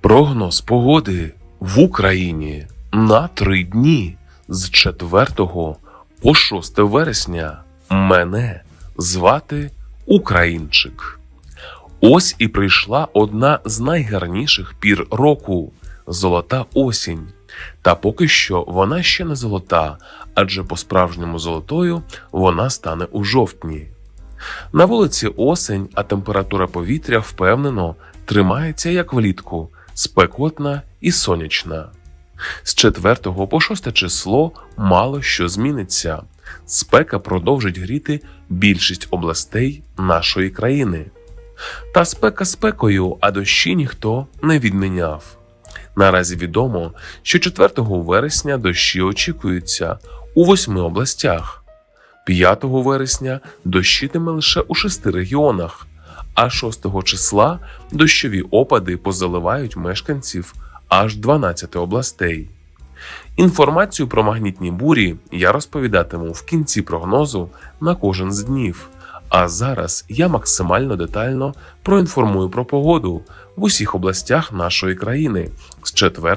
Прогноз погоди в Україні на три дні з 4 по 6 вересня. Мене звати Українчик. Ось і прийшла одна з найгарніших пір року золота осінь. Та поки що вона ще не золота, адже по-справжньому золотою вона стане у жовтні. На вулиці осень, а температура повітря впевнено тримається як влітку, спекотна і сонячна. З 4 по 6 число мало що зміниться. Спека продовжить гріти більшість областей нашої країни. Та спека спекою, а дощі ніхто не відміняв. Наразі відомо, що 4 вересня дощі очікуються у восьми областях. 5 вересня дощитиме лише у шести регіонах, а 6 числа дощові опади позаливають мешканців аж 12 областей. Інформацію про магнітні бурі я розповідатиму в кінці прогнозу на кожен з днів. А зараз я максимально детально проінформую про погоду в усіх областях нашої країни з 4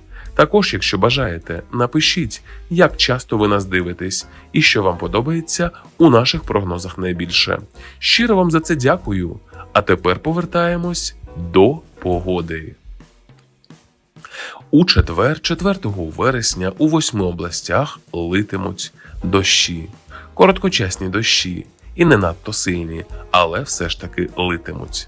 Також, якщо бажаєте, напишіть, як часто ви нас дивитесь і що вам подобається у наших прогнозах найбільше. Щиро вам за це дякую. А тепер повертаємось до погоди. У четвер, 4 вересня, у восьми областях литимуть дощі, короткочасні дощі і не надто сильні, але все ж таки литимуть.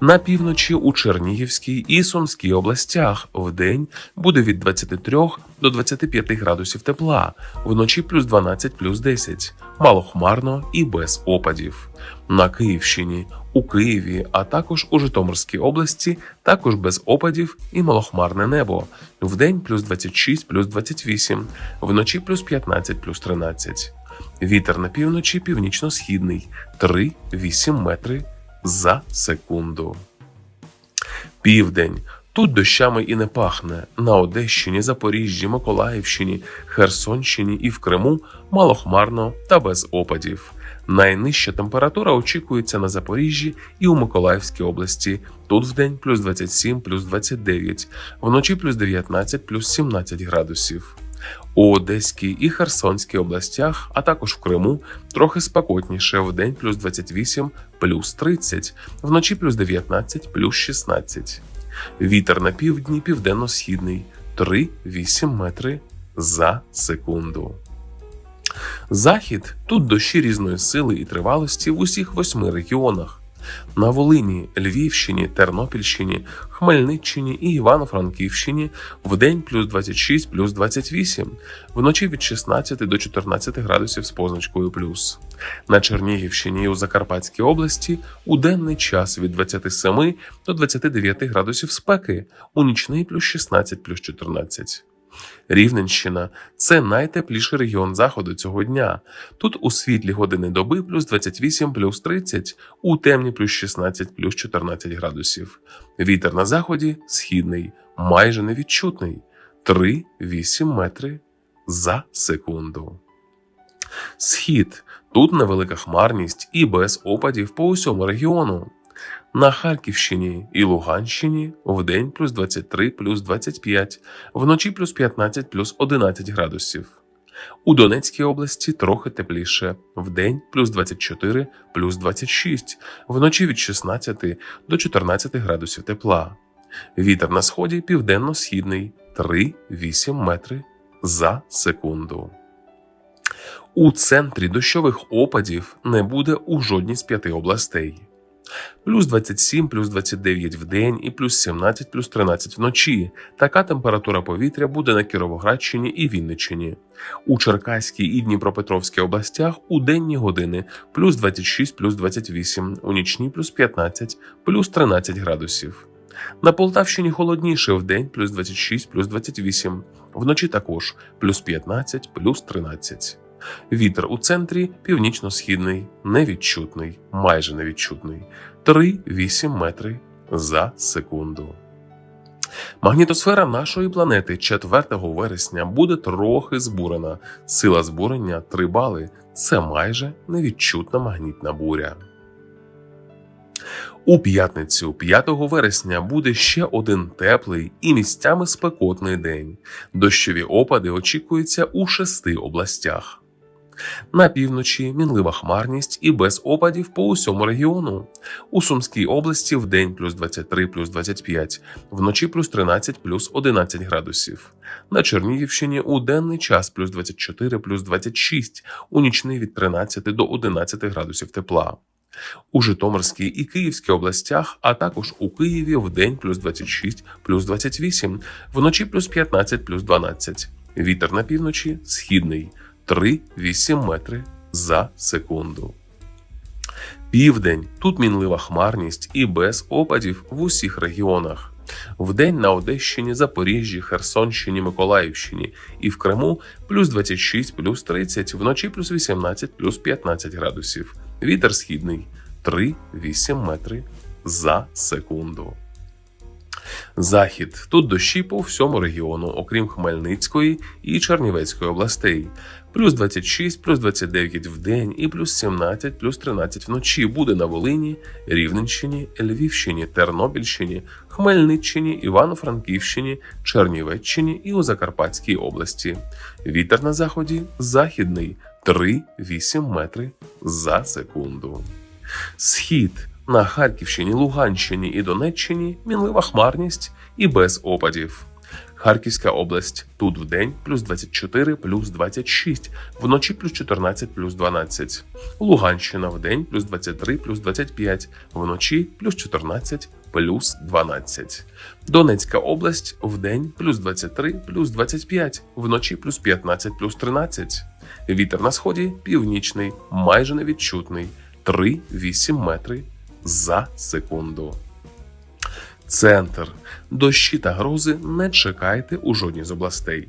На півночі у Чернігівській і Сумській областях вдень буде від 23 до 25 градусів тепла, вночі плюс 12 плюс 10, малохмарно і без опадів. На Київщині, у Києві, а також у Житомирській області також без опадів і малохмарне небо. Вдень плюс 26 плюс 28, вночі плюс 15 плюс 13. Вітер на півночі північно-східний 3-8 метри за секунду. Південь. Тут дощами і не пахне. На Одещині, Запоріжжі, Миколаївщині, Херсонщині і в Криму малохмарно та без опадів. Найнижча температура очікується на Запоріжжі і у Миколаївській області. Тут вдень плюс 27, плюс 29, вночі плюс 19, плюс 17 градусів. У Одеській і Херсонській областях, а також в Криму, трохи спекотніше в день плюс 28, плюс 30, вночі плюс 19, плюс 16. Вітер на півдні південно-східний 3-8 метри за секунду. Захід тут дощі різної сили і тривалості в усіх восьми регіонах. На Волині, Львівщині, Тернопільщині, Хмельниччині і Івано-Франківщині в день плюс 26 плюс 28, вночі від 16 до 14 градусів з позначкою плюс. На Чернігівщині і у Закарпатській області у денний час від 27 до 29 градусів спеки, у нічний плюс 16 плюс 14. Рівненщина це найтепліший регіон заходу цього дня. Тут у світлі години доби плюс 28 плюс 30, у темні плюс 16 плюс 14 градусів. Вітер на заході східний, майже невідчутний 3-8 метри за секунду. Схід тут невелика хмарність і без опадів по усьому регіону. На Харківщині і Луганщині вдень плюс 23 плюс 25, вночі плюс 15 плюс 11 градусів. У Донецькій області трохи тепліше, вдень плюс 24 плюс 26, вночі від 16 до 14 градусів тепла. Вітер на сході південно-східний 3-8 метри за секунду. У центрі дощових опадів не буде у жодній з п'яти областей. Плюс 27, плюс 29 в день і плюс 17, плюс 13 вночі. Така температура повітря буде на Кіровоградщині і Вінниччині. У Черкаській і Дніпропетровській областях у денні години плюс 26, плюс 28, у нічні плюс 15, плюс 13 градусів. На Полтавщині холодніше в день плюс 26, плюс 28, вночі також плюс 15, плюс 13. Вітер у центрі північно-східний, невідчутний, майже невідчутний 3-8 метри за секунду. Магнітосфера нашої планети 4 вересня буде трохи збурена. Сила збурення 3 бали. Це майже невідчутна магнітна буря. У п'ятницю 5 вересня буде ще один теплий і місцями спекотний день. Дощові опади очікуються у шести областях. На півночі мінлива хмарність і без опадів по усьому регіону. У Сумській області в день плюс 23 плюс 25, вночі плюс 13 плюс 11 градусів. На Чернігівщині у денний час плюс 24 плюс 26, у нічний від 13 до 11 градусів тепла. У Житомирській і Київській областях, а також у Києві в день плюс 26 плюс 28, вночі плюс 15 плюс 12. Вітер на півночі східний 3-8 метри за секунду. Південь тут мінлива хмарність і без опадів в усіх регіонах. Вдень на Одещині, Запоріжжі, Херсонщині, Миколаївщині і в Криму плюс 26, плюс 30, вночі плюс 18, плюс 15 градусів. Вітер східний 3-8 метри за секунду. Захід. Тут дощі по всьому регіону, окрім Хмельницької і Чернівецької областей. Плюс 26, плюс 29 в день і плюс 17, плюс 13 вночі буде на Волині, Рівненщині, Львівщині, Тернопільщині, Хмельниччині, Івано-Франківщині, Чернівеччині і у Закарпатській області. Вітер на заході західний 3-8 метри за секунду. Схід на Харківщині, Луганщині і Донеччині мінлива хмарність і без опадів. Харківська область тут в день плюс 24 плюс 26, вночі плюс 14 плюс 12. Луганщина в день плюс 23 плюс 25, вночі плюс 14 плюс 12. Донецька область в день плюс 23 плюс 25, вночі плюс 15 плюс 13. Вітер на сході північний, майже невідчутний 3-8 метри за секунду. Центр. Дощі та грози не чекайте у жодній з областей.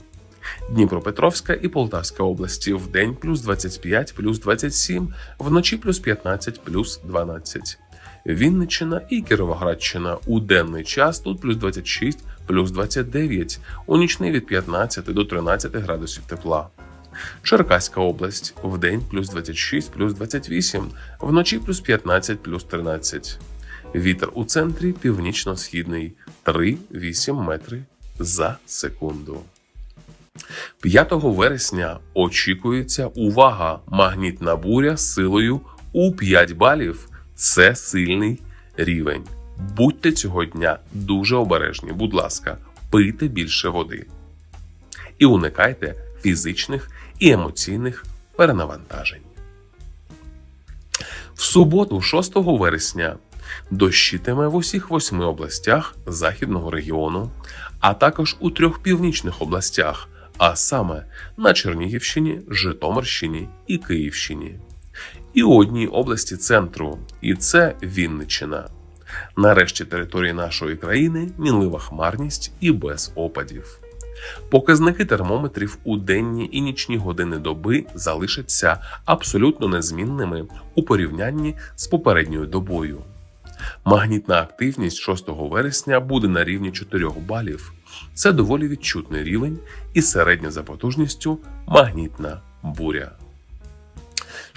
Дніпропетровська і Полтавська області в день плюс 25 плюс 27, вночі плюс 15 плюс 12. Вінниччина і Кіровоградщина у денний час тут плюс 26 плюс 29, у нічний від 15 до 13 градусів тепла. Черкаська область в день плюс 26 плюс 28, вночі плюс 15 плюс 13. Вітер у центрі північно-східний 3-8 метри за секунду. 5 вересня очікується увага. Магнітна буря з силою у 5 балів. Це сильний рівень. Будьте цього дня дуже обережні, будь ласка, пийте більше води. І уникайте фізичних і емоційних перенавантажень. В суботу, 6 вересня, дощитиме в усіх восьми областях західного регіону, а також у трьох північних областях, а саме на Чернігівщині, Житомирщині і Київщині, і у одній області центру, і це Вінниччина. Нарешті території нашої країни мінлива хмарність і без опадів. Показники термометрів у денні і нічні години доби залишаться абсолютно незмінними у порівнянні з попередньою добою. Магнітна активність 6 вересня буде на рівні 4 балів. Це доволі відчутний рівень і середня за потужністю магнітна буря.